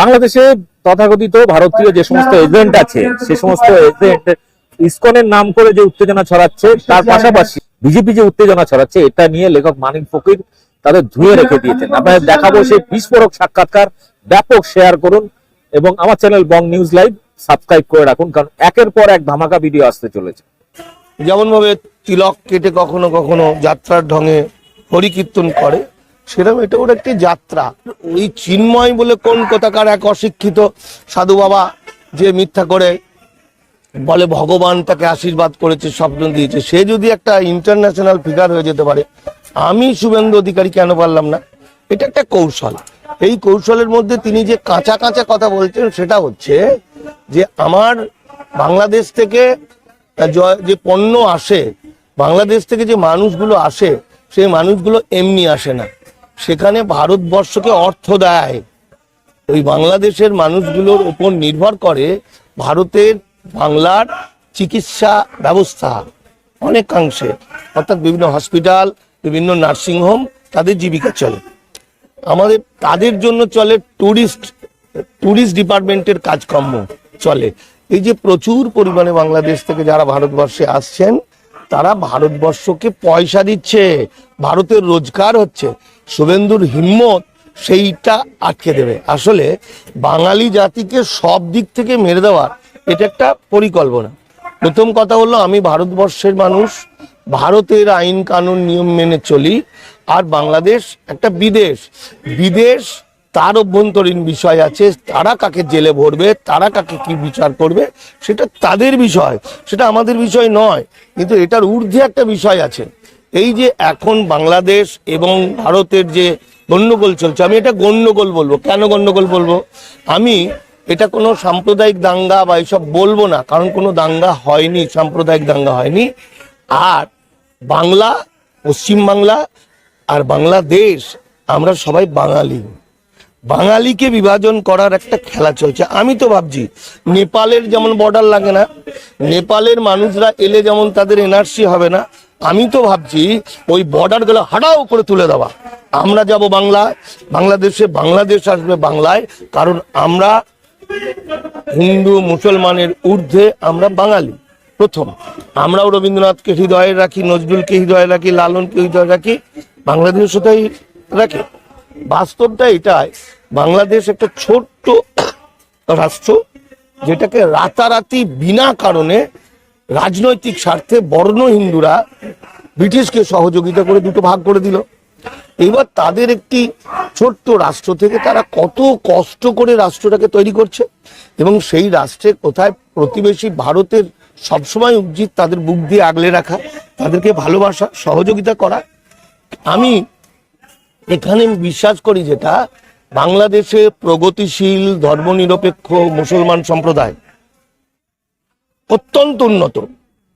বাংলাদেশে তথাকথিত ভারতীয় যে সমস্ত এজেন্ট আছে, সে সমস্ত এজেন্ট ইসকনের নাম করে যে উত্তেজনা ছড়াচ্ছে, তার পাশাপাশি বিজেপি যে উত্তেজনা ছড়াচ্ছে, এটা নিয়ে লেখক মানিক ফকির তাদের ধুয়ে রেখে দিয়েছেন। আপনাদের দেখাবো সেই বিস্ফোরক সাক্ষাৎকার, ব্যাপক শেয়ার করুন এবং আমার channel Bong news live subscribe করে রাখুন, কারণ একের পর এক ধামাকা ভিডিও আসতে চলেছে। যেমন ভাবে তিলক কেটে কখনো কখনো যাত্রার ঢঙে হরিকীর্তন করে সেরকম এটা ওর একটি যাত্রা। ওই চিন্ময় বলে কোন কোথাকার এক অশিক্ষিত সাধু বাবা যে মিথ্যা করে বলে ভগবান তাকে আশীর্বাদ করেছে, স্বপ্ন দিয়েছে। সে যদি একটা ইন্টারন্যাশনাল ফিগার হয়ে যেতে পারে, আমি শুভেন্দু অধিকারী কেন পারলাম না? এটা একটা কৌশল। এই কৌশলের মধ্যে তিনি যে কাঁচা কাঁচা কথা বলছেন, সেটা হচ্ছে যে আমার বাংলাদেশ থেকে যে পণ্য আসে, বাংলাদেশ থেকে যে মানুষগুলো আসে, সেই মানুষগুলো এমনি আসে না। সেখানে ভারতবর্ষকে অর্থ দেয়। ওই বাংলাদেশের মানুষগুলোর উপর নির্ভর করে ভারতের বাংলার চিকিৎসা ব্যবস্থা অনেকাংশে। অর্থাৎ বিভিন্ন হসপিটাল, বিভিন্ন নার্সিংহোম তাদের জীবিকা চলে। আমাদের, তাদের জন্য চলে ট্যুরিস্ট ট্যুরিস্ট ডিপার্টমেন্টের কাজকর্ম চলে। এই যে প্রচুর পরিমাণে বাংলাদেশ থেকে যারা ভারতবর্ষে আসছেন তারা ভারতবর্ষকে পয়সা দিচ্ছে, ভারতের রোজগার হচ্ছে। শুভেন্দুর হিম্মত সেইটা আটকে দেবে। আসলে বাঙালি জাতিকে সব দিক থেকে মেরে দেওয়ার এটা একটা পরিকল্পনা। প্রথম কথা হলো, আমি ভারতবর্ষের মানুষ, ভারতের আইন কানুন নিয়ম মেনে চলি, আর বাংলাদেশ একটা বিদেশ। বিদেশ তার অভ্যন্তরীণ বিষয় আছে, তারা কাকে জেলে ভরবে, তারা কাকে কি বিচার করবে, সেটা তাদের বিষয়, সেটা আমাদের বিষয় নয়, কিন্তু এটার ঊর্ধ্বে একটা বিষয় আছে। এই যে এখন বাংলাদেশ এবং ভারতের যে গণ্ডগোল চলছে, আমি এটা গণ্ডগোল বলব, কেন গণ্ডগোল বলব? আমি এটা কোনো সাম্প্রদায়িক দাঙ্গা বা এইসব বলব না, কারণ কোনো দাঙ্গা হয়নি, সাম্প্রদায়িক দাঙ্গা হয়নি। আর বাংলা পশ্চিম বাংলা আর বাংলাদেশ, আমরা সবাই বাঙালি। বাঙালিকে বিভাজন করার একটা খেলা চলছে। আমি তো ভাবছি, নেপালের যেমন বর্ডার লাগে না, নেপালের মানুষরা এলে যেমন তাদের এনআরসি হবে না, আমি তো ভাবছি ওই বর্ডারগুলো হাঁটাও করে তুলে দেওয়া। আমরা যাব বাংলা, বাংলাদেশে বাংলাদেশ আসবে বাংলায়, কারণ আমরা হিন্দু, মুসলমানের ঊর্ধ্বে আমরা বাঙালি, প্রথম। আমরাও রবীন্দ্রনাথকে হৃদয়ে রাখি, নজরুলকে হৃদয়ে রাখি, লালনকে হৃদয়ে রাখি বাংলাদেশের সাথেই রাখি। বাস্তবটা এটাই, বাংলাদেশ একটা ছোট্ট রাষ্ট্র যেটাকে রাতারাতি বিনা কারণে রাজনৈতিক স্বার্থে বর্ণ হিন্দুরা ব্রিটিশকে সহযোগিতা করে দুটো ভাগ করে দিল। এবার তাদের একটি ছোট্ট রাষ্ট্র থেকে তারা কত কষ্ট করে রাষ্ট্রটাকে তৈরি করছে এবং সেই রাষ্ট্রে কোথায় প্রতিবেশী ভারতের সবসময় উচিত তাদের বুক দিয়ে আগলে রাখা, তাদেরকে ভালোবাসা, সহযোগিতা করা। আমি এখানে আমি বিশ্বাস করি যেটা বাংলাদেশে প্রগতিশীল, ধর্মনিরপেক্ষ মুসলমান সম্প্রদায় অত্যন্ত উন্নত,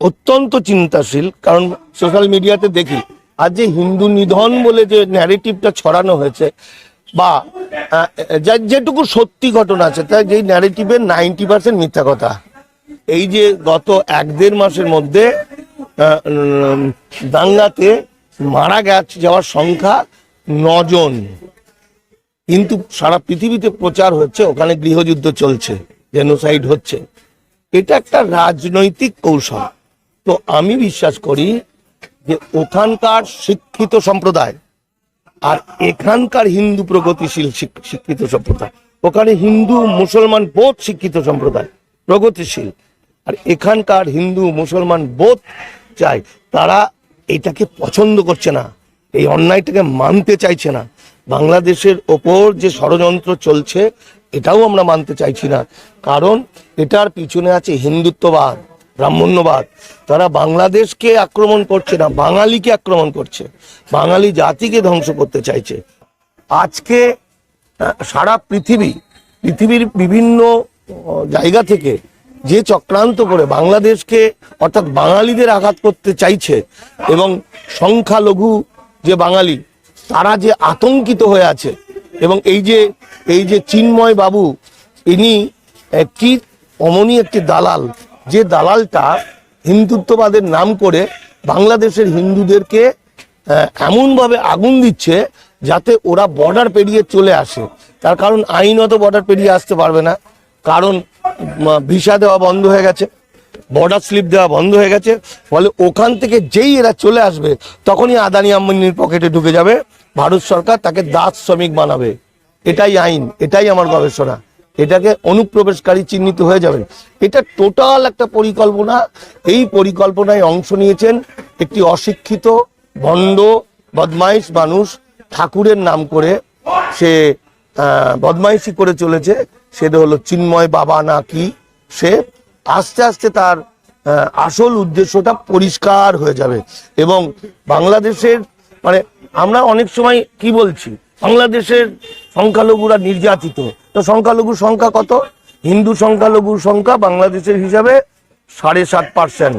অত্যন্ত চিন্তাশীল। কারণ সোশ্যাল মিডিয়াতে দেখি, আর যে হিন্দু নিধন বলে যে ন্যারেটিভটা ছড়ানো হয়েছে, বা যেটুকু সত্যি ঘটনা আছে তাই যেই ন্যারেটিভের নাইনটি পার্সেন্ট মিথ্যা কথা। এই যে গত এক দেড় মাসের মধ্যে দাঙ্গাতে মারা গেছে, যাওয়ার সংখ্যা নজন। কিন্তু সারা পৃথিবীতে প্রচার হচ্ছে, ওখানে গৃহযুদ্ধ চলছে জেনোসাইড হচ্ছে। এটা একটা রাজনৈতিক কৌশল। তো আমি বিশ্বাস করি যে ওখানকার শিক্ষিত সম্প্রদায় আর এখানকার হিন্দু প্রগতিশীল শিক্ষিত সম্প্রদায়, ওখানে হিন্দু, মুসলমান বোধ শিক্ষিত সম্প্রদায় প্রগতিশীল। আর এখানকার হিন্দু, মুসলমান বোধ চাই তারা এটাকে পছন্দ করছে না। এই অন্যায়টাকে মানতে চাইছে না। বাংলাদেশের ওপর যে ষড়যন্ত্র চলছে, এটাও আমরা মানতে চাইছি না। কারণ এটার পিছনে আছে হিন্দুত্ববাদ, ব্রাহ্মণ্যবাদ। তারা বাংলাদেশকে আক্রমণ করছে না, বাঙালিকে আক্রমণ করছে। বাঙালি জাতিকে ধ্বংস করতে চাইছে। আজকে সারা পৃথিবী, পৃথিবীর বিভিন্ন জায়গা থেকে যে চক্রান্ত করে বাংলাদেশকে অর্থাৎ বাঙালিদের আঘাত করতে চাইছে এবং সংখ্যালঘু যে বাঙালি, তারা যে আতঙ্কিত হয়ে আছে এবং এই যে এই যে চিন্ময় বাবু, ইনি একটি অমনি একটি দালাল, যে দালালটা হিন্দুত্ববাদের নাম করে বাংলাদেশের হিন্দুদেরকে এমনভাবে আগুন দিচ্ছে যাতে ওরা বর্ডার পেরিয়ে চলে আসে। তার কারণ আইনত বর্ডার পেরিয়ে আসতে পারবে না, কারণ ভিসা দেওয়া বন্ধ হয়ে গেছে। বর্ডার স্লিপ দেওয়া বন্ধ হয়ে গেছে। ফলে ওখান থেকে যেই এরা চলে আসবে, তখনই আদানি আম্বানির পকেটে ঢুকে যাবে। ভারত সরকার তাকে দাস শ্রমিক বানাবে। এটাই আইন, এটাই আমার গবেষণা। এটাকে অনুপ্রবেশকারী চিহ্নিত হয়ে যাবে। এটা টোটাল একটা পরিকল্পনা। এই পরিকল্পনায় অংশ নিয়েছেন একটি অশিক্ষিত ভণ্ড বদমাইশ মানুষ ঠাকুরের নাম করে। সে বদমাইশি করে চলেছে। সেটা হলো চিন্ময় বাবা না কি সে। আস্তে আস্তে তার আসল উদ্দেশ্যটা পরিষ্কার হয়ে যাবে। এবং বাংলাদেশের মানে আমরা অনেক সময় কি বলছি? বাংলাদেশের সংখ্যালঘুরা নির্যাতিত। তো সংখ্যালঘুর সংখ্যা কত? হিন্দু সংখ্যালঘুর সংখ্যা বাংলাদেশের হিসাবে সাড়ে সাত পার্সেন্ট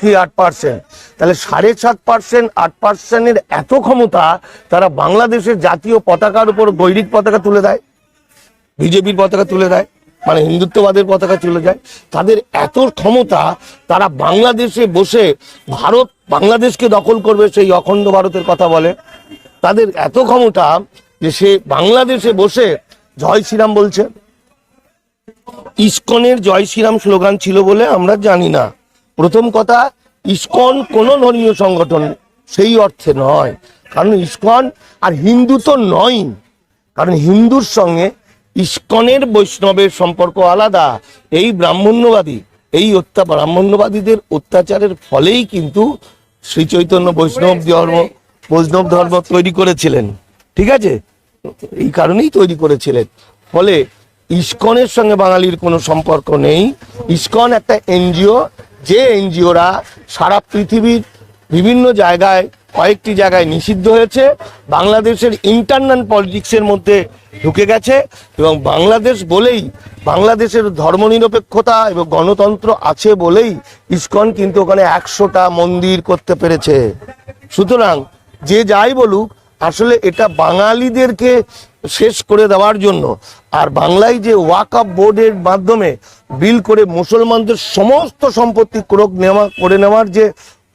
কি আট পার্সেন্ট তাহলে সাড়ে সাত পার্সেন্ট আট পার্সেন্টের এত ক্ষমতা তারা বাংলাদেশের জাতীয় পতাকার উপর গৈরিক পতাকা তুলে দেয়? বিজেপির পতাকা তুলে দেয়? মানে হিন্দুত্ববাদের পতাকা চলে যায়। তাদের এত ক্ষমতা, তারা বাংলাদেশে বসে ভারত বাংলাদেশকে দখল করবে সেই অখণ্ড ভারতের কথা বলে। তাদের এত ক্ষমতা যে সে বাংলাদেশে বসে জয় শ্রীরাম বলছে। ইস্কনের জয় শ্রীরাম স্লোগান ছিল বলে আমরা জানি না। প্রথম কথা, ইস্কন কোন ধর্মীয় সংগঠন? সেই অর্থে নয়। কারণ ইস্কন আর হিন্দু তো নয় কারণ হিন্দুর সঙ্গে ইসকনের বৈষ্ণবের সম্পর্ক আলাদা। এই ব্রাহ্মণ্যবাদী এই অত্যা ব্রাহ্মণ্যবাদীদের অত্যাচারের ফলেই কিন্তু শ্রী চৈতন্য বৈষ্ণব ধর্ম বৈষ্ণব ধর্ম তৈরি করেছিলেন। ঠিক আছে? এই কারণেই তৈরি করেছিলেন। ফলে ইস্কনের সঙ্গে বাঙালির কোনো সম্পর্ক নেই। ইস্কন একটা এনজিও যে এনজিওরা সারা পৃথিবীর বিভিন্ন জায়গায়, কয়েকটি জায়গায় নিষিদ্ধ হয়েছে। বাংলাদেশের ইন্টারনাল পলিটিক্সের মধ্যে ঢুকে গেছে এবং বাংলাদেশ বলেই, বাংলাদেশের ধর্মনিরপেক্ষতা এবং গণতন্ত্র আছে বলেই ইস্কন কিন্তু ওখানে একশোটা মন্দির করতে পেরেছে। সুতরাং যে যাই বলুক, আসলে এটা বাঙালিদেরকে শেষ করে দেওয়ার জন্য। আর বাংলায় যে ওয়াকআপ বোর্ডের মাধ্যমে বিল করে মুসলমানদের সমস্ত সম্পত্তি ক্রোক নেওয়া, করে নেওয়ার যে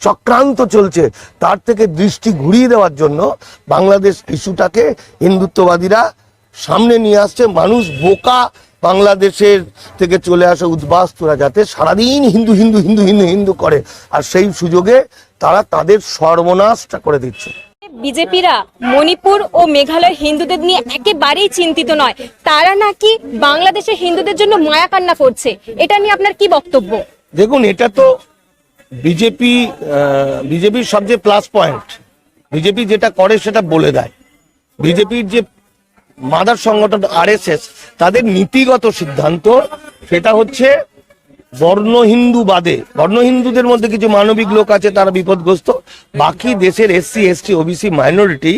চক্রান্ত চলছে। তার থেকে দৃষ্টি ঘুরিয়ে দেওয়ার জন্য বাংলাদেশ ইস্যুটাকে হিন্দুত্ববাদীরা সামনে নিয়ে আসছে। মানুষ বোকা বাংলাদেশের থেকে চলে আসা উদ্বাস্তুরা যাতে সারাদিন হিন্দু হিন্দু হিন্দু হিন্দু হিন্দু করে। আর সেই সুযোগে তারা তাদের সর্বনাশটা করে দিচ্ছে। বিজেপিরা মণিপুর ও মেঘালয়ের হিন্দুদের নিয়ে একেবারেই চিন্তিত নয়। তারা নাকি বাংলাদেশের হিন্দুদের জন্য মায়া কান্না করছে? এটা নিয়ে আপনার কি বক্তব্য? দেখুন এটা তো বিজেপি বিজেপির সবচেয়ে প্লাস পয়েন্ট বিজেপি যেটা করে সেটা বলে দেয়। বিজেপির যে মাদার সংগঠন আরএসএস তাদের নীতিগত সিদ্ধান্ত সেটা হচ্ছে বর্ণ হিন্দু বাদে, বর্ণ হিন্দুদের মধ্যে কিছু মানবিক লোক আছে, তারা বিপদগ্রস্ত। বাকি দেশের এসসি এসটি ওবিসি মাইনরিটি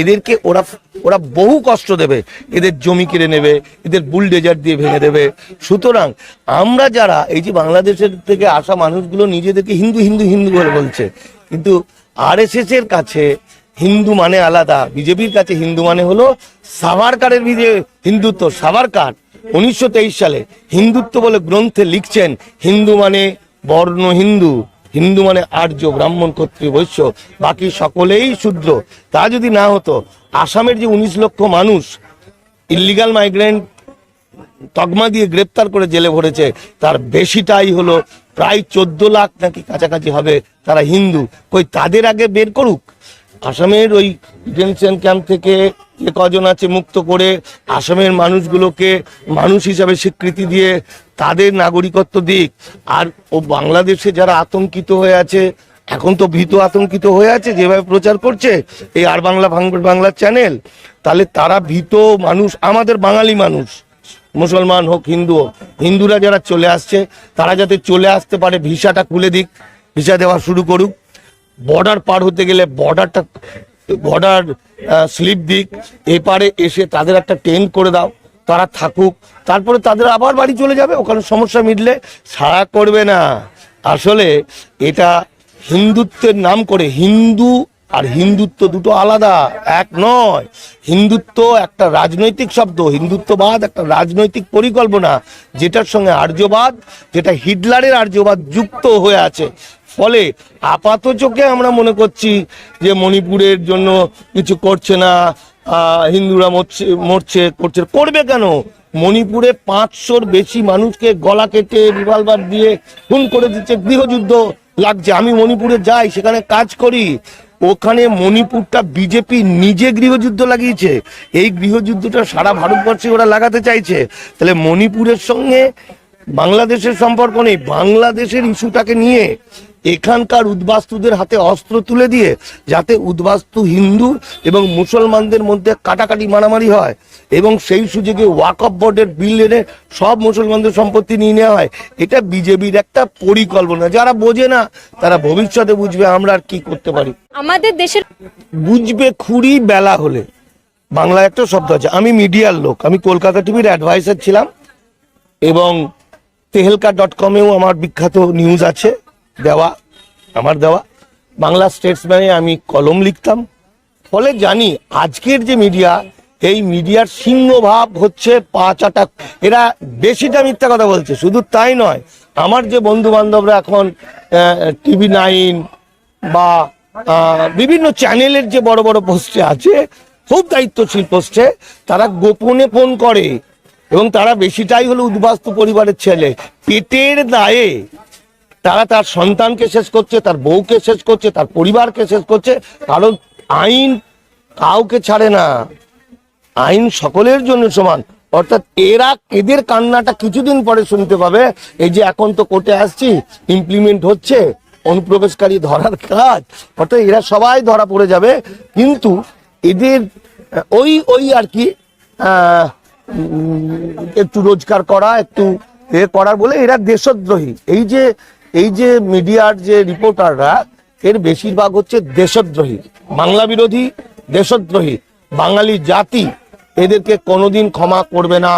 এদেরকে ওরা ওরা বহু কষ্ট দেবে। এদের জমি কেড়ে নেবে, এদের বুলডেজার দিয়ে ভেঙে দেবে। সুতরাং আমরা যারা, এই যে বাংলাদেশের থেকে আসা মানুষগুলো নিজেদেরকে হিন্দু হিন্দু হিন্দু বলে বলছে। কিন্তু আরএসএস এর কাছে হিন্দু মানে আলাদা বিজেপির কাছে হিন্দু মানে হলো সাভারকারের বিজে হিন্দুত্ব, সাভারকার। উনিশশো তেইশ সালে হিন্দুত্ব বলে গ্রন্থে লিখছেন, হিন্দু মানে বর্ণ হিন্দু হিন্দু মানে আর্য ব্রাহ্মণ ক্ষত্রিয় বৈশ্য, বাকি সকলেই শূদ্র। তা যদি না হতো, আসামের যে উনিশ লক্ষ মানুষ ইলিগাল মাইগ্রেন্ট তকমা দিয়ে গ্রেপ্তার করে জেলে ভরেছে, তার বেশিটাই হলো প্রায় চোদ্দ লাখ নাকি কাছাকাছি হবে তারা হিন্দু। কই তাদের আগে বের করুক? আসামের ওই ডিটেনশন ক্যাম্প থেকে যে কজন আছে মুক্ত করে আসামের মানুষগুলোকে মানুষ হিসাবে স্বীকৃতি দিয়ে তাদের নাগরিকত্ব দিক। আর ও বাংলাদেশে যারা আতঙ্কিত হয়ে আছে, এখন তো ভীত আতঙ্কিত হয়ে আছে, যেভাবে প্রচার করছে এই আর বাংলা বাংলার চ্যানেল, তাহলে তারা ভীত মানুষ, আমাদের বাঙালি মানুষ, মুসলমান হোক, হিন্দু হোক, হিন্দুরা যারা চলে আসছে, তারা যাতে চলে আসতে পারে, ভিসাটা খুলে দিক, ভিসা দেওয়া শুরু করুক। বর্ডার পার হতে গেলে বর্ডারটা বর্ডার স্লিপ দিক। এপারে এসে তাদের একটা টেন্ট করে দাও। তারা থাকুক। তারপরে তাদের আবার বাড়ি চলে যাবে। ওখানে সমস্যা মিটলে সারা করবে না। আসলে এটা হিন্দুত্বের নাম করে হিন্দু আর হিন্দুত্ব দুটো আলাদা, এক নয়। হিন্দুত্ব একটা রাজনৈতিক শব্দ, হিন্দুত্ববাদ একটা রাজনৈতিক পরিকল্পনা, যেটার সঙ্গে আর্যবাদ, যেটা হিটলারের আর্যবাদ যুক্ত হয়ে আছে। ফলে আপাত চোখে আমরা মনে করছি যে মণিপুরের জন্য কিছু করছে না হিন্দুরা মরছে মরছে, করছে। করবে কেন? মণিপুরে পাঁচশোর বেশি মানুষকে গলা কেটে রিভলভার দিয়ে খুন করে দিচ্ছে। গৃহযুদ্ধ লাগছে। আমি মণিপুরে যাই, সেখানে কাজ করি। ওখানে মণিপুরটা বিজেপি নিজে গৃহযুদ্ধ লাগিয়েছে। এই গৃহযুদ্ধটা সারা ভারতবর্ষে ওরা লাগাতে চাইছে। তাহলে মণিপুরের সঙ্গে বাংলাদেশের সম্পর্ক নেই। বাংলাদেশের ইস্যুটাকে নিয়ে এখানকার উদ্বাস্তুদের হাতে অস্ত্র তুলে দিয়ে যাতে উদ্বাস্তু হিন্দু এবং মুসলমানদের মধ্যে কাটাকাটি মারামারি হয় এবং সেই সুযোগে ওয়াকফ বোর্ডের বিল এনে সব মুসলমানদের সম্পত্তি নিয়ে নেওয়া হয়। এটা বিজেপির একটা পরিকল্পনা। যারা বোঝে না তারা ভবিষ্যতে বুঝবে আমরা আর কি করতে পারি। আমাদের দেশের বুঝবে খুঁড়ি বেলা হলে। বাংলা একটা শব্দ আছে আমি মিডিয়ার লোক আমি কলকাতা টিভির অ্যাডভাইসার ছিলাম এবং তেহেলকা ডট কমেও আমার বিখ্যাত নিউজ আছে। দেওয়া, আমার দেওয়া। বাংলা স্টেটসম্যানে আমি কলম লিখতাম। ফলে জানি, আজকের যে মিডিয়া এই মিডিয়ার সিংহভাব হচ্ছে পাঁচ আটা। এরা বেশিটা মিথ্যা কথা বলছে, শুধু তাই নয়, আমার যে বন্ধু বান্ধবরা এখন টিভি নাইন বা বিভিন্ন চ্যানেলের যে বড় বড় পোস্টে আছে, খুব দায়িত্বশীল পোস্টে তারা গোপনে ফোন করে। এবং তারা বেশিটাই হলো উদ্বাস্তু পরিবারের ছেলে। পেটের দায়ে তারা তার সন্তানকে শেষ করছে, তার বউকে শেষ করছে, তার পরিবারকে শেষ করছে, কারণ আইন কাউকে ছাড়ে না। আইন সকলের জন্য সমান। অর্থাৎ এরা এদের কান্নাটা কিছুদিন পরে শুনতে পাবে। এই যে এখন তো কোর্টে আসছি ইমপ্লিমেন্ট হচ্ছে, অনুপ্রবেশকারী ধরার কাজ। অর্থাৎ এরা সবাই ধরা পড়ে যাবে। কিন্তু এদের, ওই ওই আর কি একটু রোজগার করা, একটু এ করার বলে এরা দেশদ্রোহী। এই যে এই যে মিডিয়ার যে রিপোর্টাররা, এর বেশিরভাগ হচ্ছে দেশদ্রোহী, বাংলা বিরোধী দেশদ্রোহী, বাঙালি জাতি, এদেরকে কোনোদিন ক্ষমা করবে না।